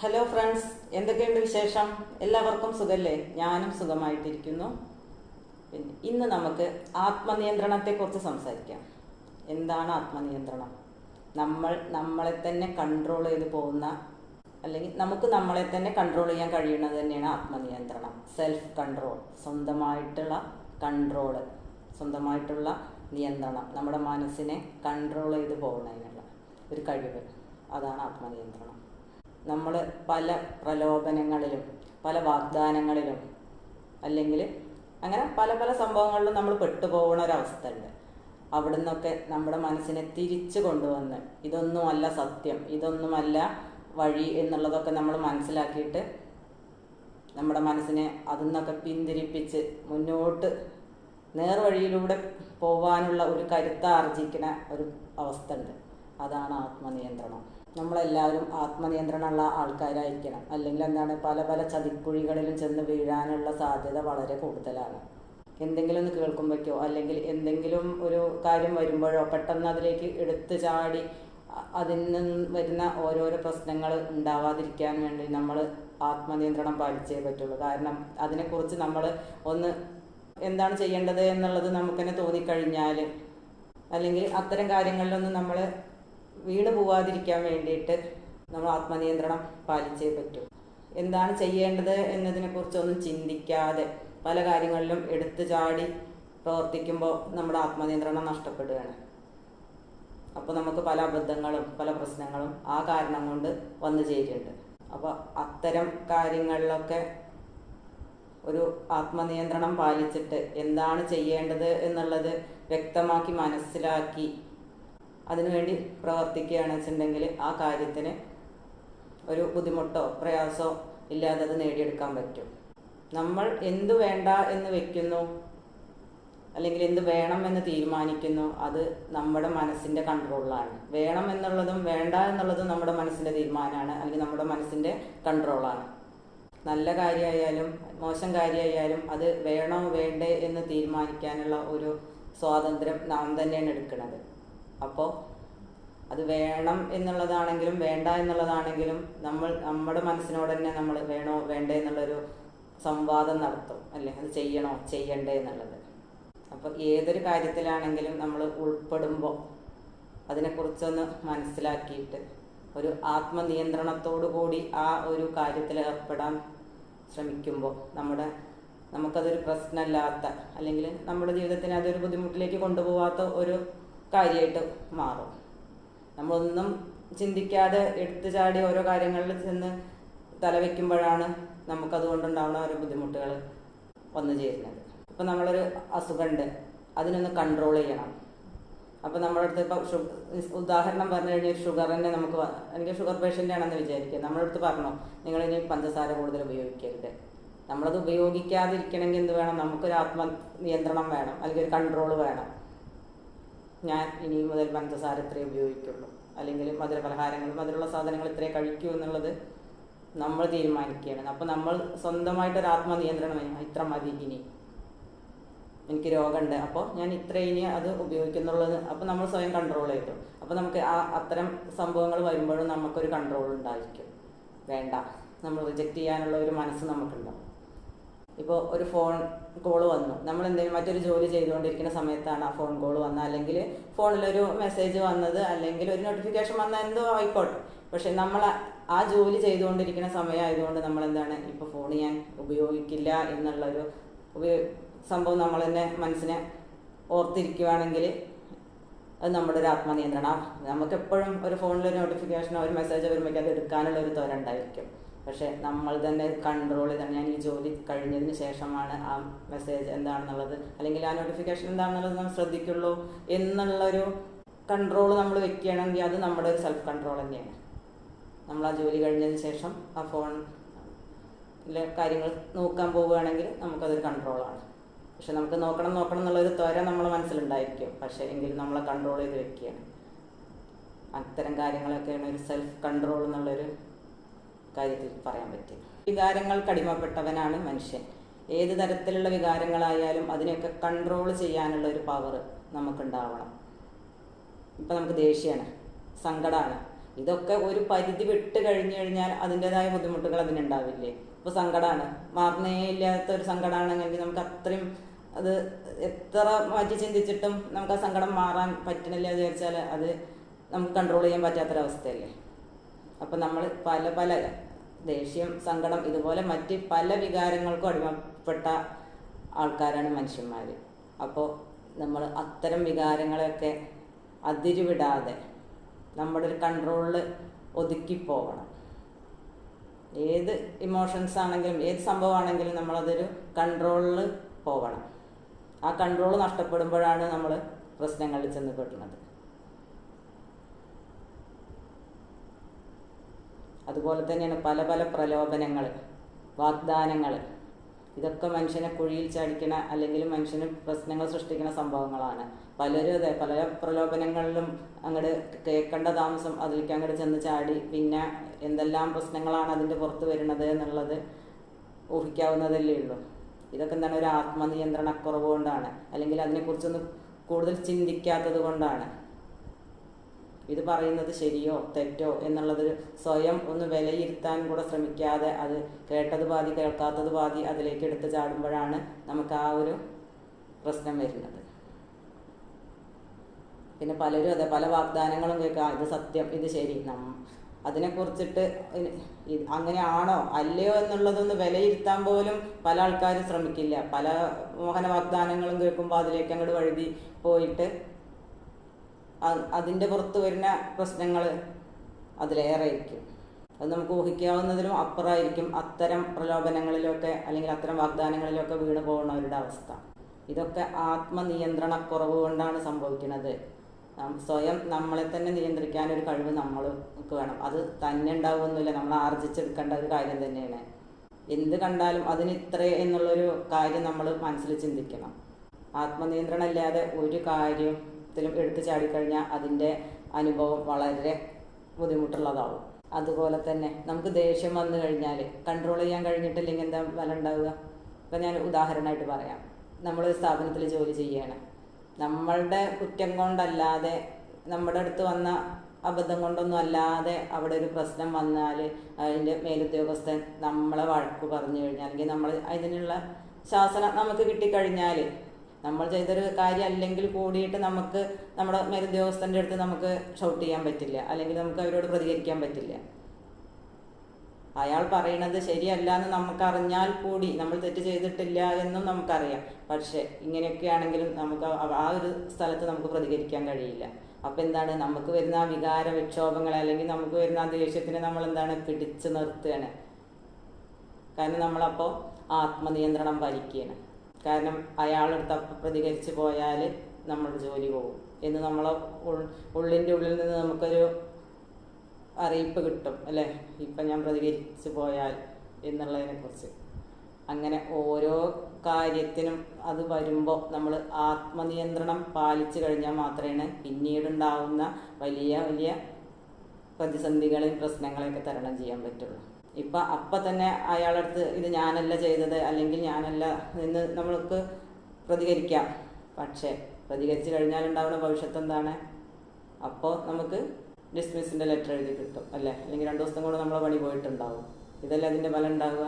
Hello friends എന്തൊക്കെയുണ്ട് വിശേഷം? എല്ലാവർക്കും സുഖല്ലേ? ഞാനും സുഖമായിട്ടിരിക്കുന്നു. പിന്നെ ഇന്ന് നമുക്ക് ആത്മനിയന്ത്രണത്തെക്കുറിച്ച് സംസാരിക്കാം. എന്താണ് ആത്മനിയന്ത്രണം? നമ്മൾ നമ്മളെ തന്നെ കൺട്രോൾ ചെയ്ത് പോകുന്ന അല്ലെങ്കിൽ നമുക്ക് നമ്മളെ തന്നെ കൺട്രോൾ ചെയ്യാൻ കഴിയുന്നത് തന്നെയാണ് ആത്മനിയന്ത്രണം. സെൽഫ് കൺട്രോൾ സ്വന്തമായിട്ടുള്ള കൺട്രോൾ സ്വന്തമായിട്ടുള്ള നിയന്ത്രണം. നമ്മുടെ മനസ്സിനെ കൺട്രോൾ ചെയ്ത് പോകുന്നതിനുള്ള ഒരു കഴിവ്. അതാണ് ആത്മനിയന്ത്രണം. നമ്മൾ പല പ്രലോഭനങ്ങളിലും പല വാഗ്ദാനങ്ങളിലും അല്ലെങ്കിൽ അങ്ങനെ പല പല സംഭവങ്ങളിലും നമ്മൾ പെട്ടുപോകുന്ന ഒരവസ്ഥ ഉണ്ട് അവിടെ നിന്നൊക്കെ നമ്മുടെ മനസ്സിനെ തിരിച്ചു കൊണ്ടുവന്ന് ഇതൊന്നുമല്ല സത്യം ഇതൊന്നുമല്ല വഴി എന്നുള്ളതൊക്കെ നമ്മൾ മനസ്സിലാക്കിയിട്ട് നമ്മുടെ മനസ്സിനെ അതിൽ നിന്നൊക്കെ പിന്തിരിപ്പിച്ച് മുന്നോട്ട് നേർവഴിയിലൂടെ പോവാനുള്ള ഒരു കരുത്താർജിക്കുന്ന ഒരു അവസ്ഥ ഉണ്ട് അതാണ് ആത്മനിയന്ത്രണം. നമ്മളെല്ലാവരും ആത്മനിയന്ത്രണമുള്ള ആൾക്കാരായിരിക്കണം. അല്ലെങ്കിൽ എന്താണ് പല പല ചതിക്കുഴികളിലും ചെന്ന് വീഴാനുള്ള സാധ്യത വളരെ കൂടുതലാണ്. എന്തെങ്കിലും ഒന്ന് കേൾക്കുമ്പോഴേക്കോ അല്ലെങ്കിൽ എന്തെങ്കിലും ഒരു കാര്യം വരുമ്പോഴോ പെട്ടെന്ന് അതിലേക്ക് എടുത്തു ചാടി അതിൽ നിന്ന് വരുന്ന ഓരോരോ പ്രശ്നങ്ങൾ ഉണ്ടാവാതിരിക്കാൻ വേണ്ടി നമ്മൾ ആത്മനിയന്ത്രണം പാലിച്ചേ പറ്റുള്ളൂ. കാരണം അതിനെക്കുറിച്ച് നമ്മൾ ഒന്ന് എന്താണ് ചെയ്യേണ്ടത് എന്നുള്ളത് നമുക്ക് തന്നെ തോന്നിക്കഴിഞ്ഞാൽ അല്ലെങ്കിൽ അത്തരം കാര്യങ്ങളിലൊന്നും നമ്മൾ വീണ് പോവാതിരിക്കാൻ വേണ്ടിയിട്ട് നമ്മൾ ആത്മനിയന്ത്രണം പാലിച്ചേ പറ്റൂ. എന്താണ് ചെയ്യേണ്ടത് എന്നതിനെക്കുറിച്ചൊന്നും ചിന്തിക്കാതെ പല കാര്യങ്ങളിലും എടുത്തു ചാടി പ്രവർത്തിക്കുമ്പോൾ നമ്മുടെ ആത്മനിയന്ത്രണം നഷ്ടപ്പെടുകയാണ്. അപ്പോൾ നമുക്ക് പല അബദ്ധങ്ങളും പല പ്രശ്നങ്ങളും ആ കാരണം കൊണ്ട് വന്നു ചേരുന്നുണ്ട് അപ്പോൾ അത്തരം കാര്യങ്ങളിലൊക്കെ ഒരു ആത്മനിയന്ത്രണം പാലിച്ചിട്ട് എന്താണ് ചെയ്യേണ്ടത് എന്നുള്ളത് വ്യക്തമാക്കി മനസ്സിലാക്കി അതിനുവേണ്ടി പ്രവർത്തിക്കുകയാണെന്ന് വെച്ചിട്ടുണ്ടെങ്കിൽ ആ കാര്യത്തിന് ഒരു ബുദ്ധിമുട്ടോ പ്രയാസോ ഇല്ലാതെ അത് നേടിയെടുക്കാൻ പറ്റും. നമ്മൾ എന്തു വേണ്ട എന്ന് വെക്കുന്നു അല്ലെങ്കിൽ എന്ത് വേണം എന്ന് തീരുമാനിക്കുന്നു അത് നമ്മുടെ മനസ്സിന്റെ കൺട്രോളിലാണ്. വേണം എന്നുള്ളതും വേണ്ട എന്നുള്ളതും നമ്മുടെ മനസ്സിന്റെ തീരുമാനമാണ് അല്ലെങ്കിൽ നമ്മുടെ മനസ്സിന്റെ കൺട്രോളാണ്. നല്ല കാര്യമായാലും മോശം കാര്യമായാലും അത് വേണോ വേണ്ടേ എന്ന് തീരുമാനിക്കാനുള്ള ഒരു സ്വാതന്ത്ര്യം നാം തന്നെയാണ് എടുക്കുന്നത്. അപ്പോൾ അത് വേണം എന്നുള്ളതാണെങ്കിലും വേണ്ട എന്നുള്ളതാണെങ്കിലും നമ്മൾ നമ്മുടെ മനസ്സിനോട് തന്നെ നമ്മൾ വേണോ വേണ്ടേ എന്നുള്ളൊരു സംവാദം നടത്തും അല്ലേ? അത് ചെയ്യണോ ചെയ്യണ്ടേ എന്നുള്ളത്. അപ്പോൾ ഏതൊരു കാര്യത്തിലാണെങ്കിലും നമ്മൾ ഉൾപ്പെടുമ്പോൾ അതിനെക്കുറിച്ചൊന്ന് മനസ്സിലാക്കിയിട്ട് ഒരു ആത്മനിയന്ത്രണത്തോടു കൂടി ആ ഒരു കാര്യത്തിൽ ഏർപ്പെടാൻ ശ്രമിക്കുമ്പോൾ നമ്മുടെ നമുക്കതൊരു പ്രശ്നമല്ലാത്ത അല്ലെങ്കിൽ നമ്മുടെ ജീവിതത്തിന് അതൊരു ബുദ്ധിമുട്ടിലേക്ക് കൊണ്ടുപോകാത്ത ഒരു കാര്യമായിട്ട് മാറും. നമ്മളൊന്നും ചിന്തിക്കാതെ എടുത്തു ചാടി ഓരോ കാര്യങ്ങളിൽ ചെന്ന് തലവെക്കുമ്പോഴാണ് നമുക്കതുകൊണ്ടുണ്ടാവുന്ന ഓരോ ബുദ്ധിമുട്ടുകൾ വന്നു ചേരുന്നത്. ഇപ്പം നമ്മളൊരു അസുഖമുണ്ട് അതിനൊന്ന് കൺട്രോൾ ചെയ്യണം. അപ്പോൾ നമ്മുടെ അടുത്ത് ഇപ്പോൾ ഷു ഉദാഹരണം പറഞ്ഞു കഴിഞ്ഞാൽ ഷുഗർ തന്നെ നമുക്ക് എനിക്ക് ഷുഗർ പേഷ്യന്റ് ആണെന്ന് വിചാരിക്കുക. നമ്മുടെ അടുത്ത് പറഞ്ഞു നിങ്ങൾ ഇനി പഞ്ചസാര കൂടുതൽ ഉപയോഗിക്കരുത്. നമ്മളത് ഉപയോഗിക്കാതിരിക്കണമെങ്കിൽ എന്ത് വേണം? നമുക്കൊരു ആത്മനിയന്ത്രണം വേണം അല്ലെങ്കിൽ ഒരു കൺട്രോൾ വേണം. ഞാൻ ഇനി മുതൽ പഞ്ചസാര ഇത്രേ ഉപയോഗിക്കുള്ളൂ. അല്ലെങ്കിൽ മധുര പലഹാരങ്ങളും മധുരമുള്ള സാധനങ്ങൾ ഇത്രേ കഴിക്കൂ എന്നുള്ളത് നമ്മൾ തീരുമാനിക്കുകയാണ്. അപ്പോൾ നമ്മൾ സ്വന്തമായിട്ട് ഒരു ആത്മനിയന്ത്രണം. ഇത്ര മതി ഇനി. എനിക്ക് രോഗമുണ്ട്. അപ്പോൾ ഞാൻ ഇത്ര ഇനി അത് ഉപയോഗിക്കുന്നുള്ളത് അപ്പോൾ നമ്മൾ സ്വയം കൺട്രോൾ ചെയ്തു. അപ്പോൾ നമുക്ക് ആ അത്തരം സംഭവങ്ങൾ വരുമ്പോഴും നമുക്കൊരു കൺട്രോൾ ഉണ്ടായിരിക്കും. വേണ്ട. നമ്മൾ റിജക്റ്റ് ചെയ്യാനുള്ള ഒരു മനസ്സ് നമുക്കുണ്ടാവും. ഇപ്പോൾ ഒരു ഫോൺ കോൾ വന്നു. നമ്മൾ എന്തെങ്കിലും മറ്റൊരു ജോലി ചെയ്തുകൊണ്ടിരിക്കുന്ന സമയത്താണ് ആ ഫോൺ കോൾ വന്നത്. അല്ലെങ്കിൽ ഫോണിലൊരു മെസ്സേജ് വന്നത്. അല്ലെങ്കിൽ ഒരു നോട്ടിഫിക്കേഷൻ വന്ന എന്തോ ആയിക്കോട്ടെ. പക്ഷെ നമ്മൾ ആ- ജോലി ചെയ്തുകൊണ്ടിരിക്കുന്ന സമയമായതുകൊണ്ട് നമ്മൾ എന്താണ് ഇപ്പോൾ ഫോൺ ഞാൻ ഉപയോഗിക്കില്ല എന്നുള്ളൊരു സംഭവം നമ്മൾ തന്നെ മനസ്സിനെ ഓർത്തിരിക്കുകയാണെങ്കിൽ അത് നമ്മുടെ ഒരു ആത്മനിയന്ത്രണം. നമുക്ക് എപ്പോഴും ഒരു ഫോണിലൊരു നോട്ടിഫിക്കേഷനോ ഒരു മെസ്സേജോ വരുമ്പോഴേക്കും അത് എടുക്കാനുള്ള ഒരു തോരണ്ടായിരിക്കും പക്ഷെ നമ്മൾ തന്നെ കൺട്രോൾ ചെയ്താണ്. ഞാൻ ഈ ജോലി കഴിഞ്ഞതിന് ശേഷമാണ് ആ മെസ്സേജ് എന്താണെന്നുള്ളത്. അല്ലെങ്കിൽ ആ നോട്ടിഫിക്കേഷൻ എന്താണെന്നുള്ളത് നമ്മൾ ശ്രദ്ധിക്കുള്ളൂ എന്നുള്ളൊരു കൺട്രോൾ നമ്മൾ വെക്കുകയാണെങ്കിൽ അത് നമ്മുടെ ഒരു സെൽഫ് കൺട്രോൾ തന്നെയാണ്. നമ്മൾ ആ ജോലി കഴിഞ്ഞതിന് ശേഷം ആ ഫോണിലെ കാര്യങ്ങൾ നോക്കാൻ പോവുകയാണെങ്കിൽ നമുക്കതൊരു കൺട്രോളാണ് പക്ഷെ നമുക്ക് നോക്കണം നോക്കണം എന്നുള്ളൊരു ത്വര നമ്മളെ മനസ്സിലുണ്ടായിരിക്കും. പക്ഷേ എങ്കിലും നമ്മളെ കൺട്രോൾ ചെയ്ത് വെക്കുകയാണ്. അത്തരം കാര്യങ്ങളൊക്കെയാണ് ഒരു സെൽഫ് കൺട്രോൾ എന്നുള്ളൊരു കാര്യത്തിൽ പറയാൻ പറ്റും. വികാരങ്ങൾ കടിമപ്പെട്ടവനാണ് മനുഷ്യൻ. ഏത് തരത്തിലുള്ള വികാരങ്ങളായാലും അതിനെയൊക്കെ കൺട്രോൾ ചെയ്യാനുള്ള ഒരു പവർ നമുക്കുണ്ടാവണം. ഇപ്പം നമുക്ക് ദേഷ്യമാണ് സങ്കടമാണ് ഇതൊക്കെ ഒരു പരിധി വിട്ട് കഴിഞ്ഞു കഴിഞ്ഞാൽ അതിന്റെതായ ബുദ്ധിമുട്ടുകൾ അതിനുണ്ടാവില്ലേ ഇപ്പോൾ സങ്കടമാണ് മാറുന്നേ ഇല്ലാത്ത ഒരു സങ്കടമാണെങ്കിൽ നമുക്ക് അത്രയും അത് എത്ര മാറ്റി ചിന്തിച്ചിട്ടും നമുക്ക് ആ സങ്കടം മാറാൻ പറ്റണില്ല എന്ന് വിചാരിച്ചാൽ അത് നമുക്ക് കൺട്രോൾ ചെയ്യാൻ പറ്റാത്തൊരവസ്ഥയല്ലേ? അപ്പം നമ്മൾ പല പല ദേഷ്യം സങ്കടം ഇതുപോലെ മറ്റ് പല വികാരങ്ങൾക്കും അടിമപ്പെട്ട ആൾക്കാരാണ് മനുഷ്യന്മാർ അപ്പോൾ നമ്മൾ അത്തരം വികാരങ്ങളെയൊക്കെ അതിരുവിടാതെ നമ്മുടെ ഒരു കൺട്രോളിൽ ഒതുക്കി പോകണം. ഏത് ഇമോഷൻസ് ആണെങ്കിലും ഏത് സംഭവമാണെങ്കിലും നമ്മളതൊരു കൺട്രോളിൽ പോകണം. ആ കൺട്രോൾ നഷ്ടപ്പെടുമ്പോഴാണ് നമ്മൾ പ്രശ്നങ്ങളിൽ ചെന്ന് പെടുന്നത്. അതുപോലെ തന്നെയാണ് പല പല പ്രലോഭനങ്ങൾ വാഗ്ദാനങ്ങൾ. ഇതൊക്കെ മനുഷ്യനെ കുഴിയിൽ ചാടിക്കണ അല്ലെങ്കിൽ മനുഷ്യന് പ്രശ്നങ്ങൾ സൃഷ്ടിക്കുന്ന സംഭവങ്ങളാണ്. പലരും അതെ പല പ്രലോഭനങ്ങളിലും അങ്ങോട്ട് കേൾക്കേണ്ട താമസം അതിലേക്ക് അങ്ങോട്ട് ചെന്ന് ചാടി പിന്നെ എന്തെല്ലാം പ്രശ്നങ്ങളാണ് അതിന്റെ പുറത്ത് വരുന്നത് എന്നുള്ളത് ഊഹിക്കാവുന്നതല്ലേ ഉള്ളൂ. ഇതൊക്കെ എന്താണ് ഒരു ആത്മനിയന്ത്രണക്കുറവ് കൊണ്ടാണ്. അല്ലെങ്കിൽ അതിനെക്കുറിച്ചൊന്നും കൂടുതൽ ചിന്തിക്കാത്തത് കൊണ്ടാണ്. ഇത് പറയുന്നത് ശരിയോ തെറ്റോ എന്നുള്ളത് സ്വയം ഒന്ന് വിലയിരുത്താൻ കൂടെ ശ്രമിക്കാതെ അത് കേട്ടത് പാതി കേൾക്കാത്തത് പാതി അതിലേക്ക് എടുത്ത് ചാടുമ്പോഴാണ് നമുക്ക് ആ ഒരു പ്രശ്നം വരുന്നത്. പിന്നെ പലരും അതെ പല വാഗ്ദാനങ്ങളും കേൾക്കാം ഇത് സത്യം ഇത് ശരി അതിനെക്കുറിച്ചിട്ട് അങ്ങനെയാണോ അല്ലയോ എന്നുള്ളതൊന്ന് വിലയിരുത്താൻ പോലും പല ആൾക്കാരും ശ്രമിക്കില്ല. പല മോഹന വാഗ്ദാനങ്ങളും കേൾക്കുമ്പോൾ അതിലേക്ക് അങ്ങോട്ട് വഴുതി പോയിട്ട് അതിന്റെ പുറത്ത് വരുന്ന പ്രശ്നങ്ങൾ അതിലേറെ ആയിരിക്കും അത് നമുക്ക് ഊഹിക്കാവുന്നതിലും അപ്പുറമായിരിക്കും അത്തരം പ്രലോഭനങ്ങളിലൊക്കെ അല്ലെങ്കിൽ അത്തരം വാഗ്ദാനങ്ങളിലൊക്കെ വീണ് പോകുന്നവരുടെ അവസ്ഥ. ഇതൊക്കെ ആത്മനിയന്ത്രണക്കുറവ് കൊണ്ടാണ് സംഭവിക്കുന്നത്. സ്വയം നമ്മളെ തന്നെ നിയന്ത്രിക്കാൻ ഒരു കഴിവ് നമ്മൾക്ക് വേണം. അത് തന്നെ ഉണ്ടാവുമൊന്നുമില്ല നമ്മൾ ആർജിച്ചെടുക്കേണ്ട ഒരു കാര്യം തന്നെയാണ്. എന്ത് കണ്ടാലും അതിന് ഇത്രേ എന്നുള്ളൊരു കാര്യം നമ്മൾ മനസ്സിൽ ചിന്തിക്കണം. ആത്മനിയന്ത്രണം ഇല്ലാതെ ഒരു കാര്യത്തിലും എടുത്തു ചാടിക്കഴിഞ്ഞാൽ അതിന്റെ അനുഭവം വളരെ ബുദ്ധിമുട്ടുള്ളതാവും. അതുപോലെ തന്നെ നമുക്ക് ദേഷ്യം വന്നു കഴിഞ്ഞാൽ കൺട്രോൾ ചെയ്യാൻ കഴിഞ്ഞിട്ടില്ലെങ്കിൽ എന്താ വില ഉണ്ടാവുക? ഇപ്പം ഞാൻ ഉദാഹരണമായിട്ട് പറയാം. നമ്മൾ സ്ഥാപനത്തിൽ ജോലി ചെയ്യാണ് നമ്മളുടെ കുറ്റം കൊണ്ടല്ലാതെ നമ്മുടെ അടുത്ത് വന്ന അബദ്ധം കൊണ്ടൊന്നും അല്ലാതെ അവിടെ ഒരു പ്രശ്നം വന്നാൽ അതിന്റെ മേലുദ്യോഗസ്ഥൻ നമ്മളെ വഴക്ക് പറഞ്ഞു കഴിഞ്ഞാൽ അല്ലെങ്കിൽ നമ്മൾ അതിനുള്ള ശാസനം നമുക്ക് കിട്ടിക്കഴിഞ്ഞാൽ നമ്മൾ ചെയ്തൊരു കാര്യം അല്ലെങ്കിൽ കൂടിയിട്ട് നമുക്ക് നമ്മുടെ മേലുദ്യോഗസ്ഥന്റെ അടുത്ത് നമുക്ക് ഷൗട്ട് ചെയ്യാൻ പറ്റില്ല. അല്ലെങ്കിൽ നമുക്ക് അവരോട് പ്രതികരിക്കാൻ പറ്റില്ല. അയാൾ പറയണത് ശരിയല്ല എന്ന് നമുക്കറിഞ്ഞാൽ കൂടി നമ്മൾ തെറ്റ് ചെയ്തിട്ടില്ല എന്നും നമുക്കറിയാം. പക്ഷേ ഇങ്ങനെയൊക്കെയാണെങ്കിലും നമുക്ക് ആ- ആ ഒരു സ്ഥലത്ത് നമുക്ക് പ്രതികരിക്കാൻ കഴിയില്ല. അപ്പം എന്താണ്? നമുക്ക് വരുന്ന ആ വികാര വിക്ഷോഭങ്ങൾ അല്ലെങ്കിൽ നമുക്ക് വരുന്ന ആ ദേഷ്യത്തിനെ നമ്മൾ എന്താണ്? പിടിച്ചു നിർത്തുകയാണ്. കാരണം നമ്മളപ്പോൾ ആത്മനിയന്ത്രണം പാലിക്കുകയാണ്. കാരണം അയാളെടുത്ത് പ്രതികരിച്ച് പോയാൽ നമ്മുടെ ജോലി പോകും. എന്ന് നമ്മളെ ഉള്ളിന്റെ ഉള്ളിൽ നിന്ന് നമുക്കൊരു അറിയിപ്പ് കിട്ടും അല്ലേ? ഇപ്പം ഞാൻ പ്രതികരിച്ച് പോയാൽ എന്നുള്ളതിനെക്കുറിച്ച് അങ്ങനെ ഓരോ കാര്യത്തിനും അത് വരുമ്പോൾ നമ്മൾ ആത്മനിയന്ത്രണം പാലിച്ചു കഴിഞ്ഞാൽ മാത്രമേ പിന്നീടുണ്ടാവുന്ന വലിയ വലിയ പ്രതിസന്ധികളെയും പ്രശ്നങ്ങളെയൊക്കെ തരണം ചെയ്യാൻ പറ്റുള്ളൂ. ഇപ്പം അപ്പം തന്നെ അയാളടുത്ത് ഇത് ഞാനല്ല ചെയ്തത് അല്ലെങ്കിൽ ഞാനല്ല എന്ന് നമ്മൾക്ക് പ്രതികരിക്കാം. പക്ഷേ പ്രതികരിച്ച് കഴിഞ്ഞാൽ ഉണ്ടാവുന്ന ഭവിഷ്യത്ത് എന്താണ്? അപ്പോൾ നമുക്ക് ഡിസ്മിസിന്റെ ലെറ്റർ എഴുതി കിട്ടും അല്ലേ? അല്ലെങ്കിൽ രണ്ട് ദിവസം കൂടെ നമ്മളെ പണി പോയിട്ടുണ്ടാവും. ഇതല്ലേ അതിന്റെ ഫലം ഉണ്ടാവുക?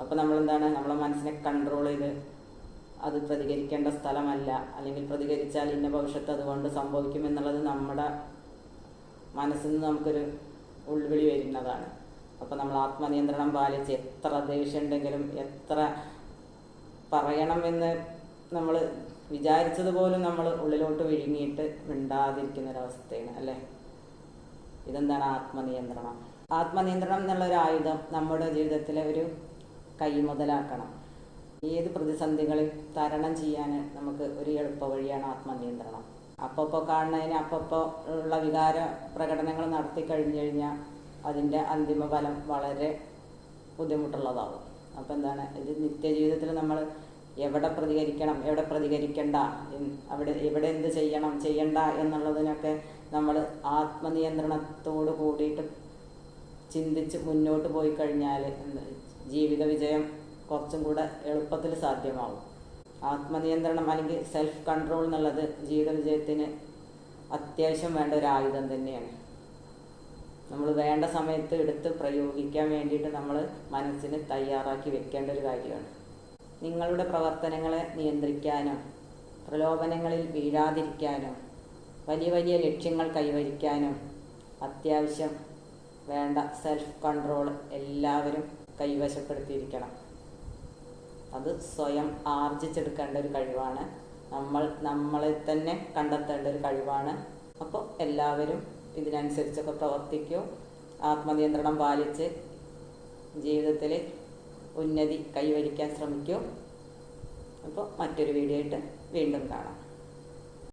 അപ്പോൾ നമ്മളെന്താണ്? നമ്മളെ മനസ്സിനെ കൺട്രോൾ ചെയ്ത് അത് പ്രതികരിക്കേണ്ട സ്ഥലമല്ല. അല്ലെങ്കിൽ പ്രതികരിച്ചാൽ ഇന്ന ഭവിഷ്യത്ത് അതുകൊണ്ട് സംഭവിക്കും എന്നുള്ളത് നമ്മുടെ മനസ്സിൽ നിന്ന് നമുക്കൊരു ഉൾവിളി വരുന്നതാണ്. അപ്പോൾ നമ്മൾ ആത്മനിയന്ത്രണം പാലിച്ച് എത്ര ദേഷ്യം ഉണ്ടെങ്കിലും എത്ര പറയണമെന്ന് നമ്മൾ വിചാരിച്ചത് പോലും നമ്മൾ ഉള്ളിലോട്ട് വിഴുങ്ങിയിട്ട് മിണ്ടാതിരിക്കുന്ന ഒരവസ്ഥയാണ് അല്ലേ? ഇതെന്താണ് ആത്മനിയന്ത്രണം? ആത്മനിയന്ത്രണം എന്നുള്ള ഒരു ആയുധം നമ്മുടെ ജീവിതത്തിലെ ഒരു കൈമുതലാക്കണം. ഏത് പ്രതിസന്ധികളെ തരണം ചെയ്യാൻ നമുക്ക് ഒരു എളുപ്പ വഴിയാണ് ആത്മനിയന്ത്രണം. അപ്പപ്പോൾ കാണുന്നതിന് അപ്പപ്പോൾ ഉള്ള വികാര പ്രകടനങ്ങൾ നടത്തി കഴിഞ്ഞു കഴിഞ്ഞാൽ അതിന്റെ അന്തിമ ഫലം വളരെ ബുദ്ധിമുട്ടുള്ളതാവും. അപ്പോൾ എന്താണ്? ഇത് നിത്യജീവിതത്തിൽ നമ്മൾ എവിടെ പ്രതികരിക്കണം എവിടെ പ്രതികരിക്കണ്ട അവിടെ എവിടെ എന്ത് ചെയ്യണം ചെയ്യണ്ട എന്നുള്ളതിനൊക്കെ നമ്മൾ ആത്മനിയന്ത്രണത്തോട് കൂടിയിട്ട് ചിന്തിച്ച് മുന്നോട്ട് പോയി കഴിഞ്ഞാൽ ജീവിത വിജയം കുറച്ചും കൂടെ എളുപ്പത്തിൽ സാധ്യമാവും. ആത്മനിയന്ത്രണം അല്ലെങ്കിൽ സെൽഫ് കൺട്രോൾ എന്നുള്ളത് ജീവിത വിജയത്തിന് അത്യാവശ്യം വേണ്ട ഒരു ആയുധം തന്നെയാണ്. നമ്മൾ വേണ്ട സമയത്ത് എടുത്ത് പ്രയോഗിക്കാൻ വേണ്ടിയിട്ട് നമ്മൾ മനസ്സിന് തയ്യാറാക്കി വെക്കേണ്ട ഒരു കാര്യമാണ്. നിങ്ങളുടെ പ്രവർത്തനങ്ങളെ നിയന്ത്രിക്കാനും പ്രലോഭനങ്ങളിൽ വീഴാതിരിക്കാനും വലിയ വലിയ ലക്ഷ്യങ്ങൾ കൈവരിക്കാനും അത്യാവശ്യം വേണ്ട സെൽഫ് കൺട്രോൾ എല്ലാവരും കൈവശപ്പെടുത്തിയിരിക്കണം. അത് സ്വയം ആർജിച്ചെടുക്കേണ്ട ഒരു കഴിവാണ്. നമ്മൾ നമ്മളെ തന്നെ കണ്ടെത്തേണ്ട ഒരു കഴിവാണ്. അപ്പോൾ എല്ലാവരും ഇതിനനുസരിച്ചൊക്കെ പ്രവർത്തിക്കൂ. ആത്മനിയന്ത്രണം പാലിച്ച് ജീവിതത്തിൽ ഉന്നതി കൈവരിക്കാൻ ശ്രമിക്കൂ. അപ്പോൾ മറ്റൊരു വീഡിയോ ആയിട്ട് വീണ്ടും കാണാം.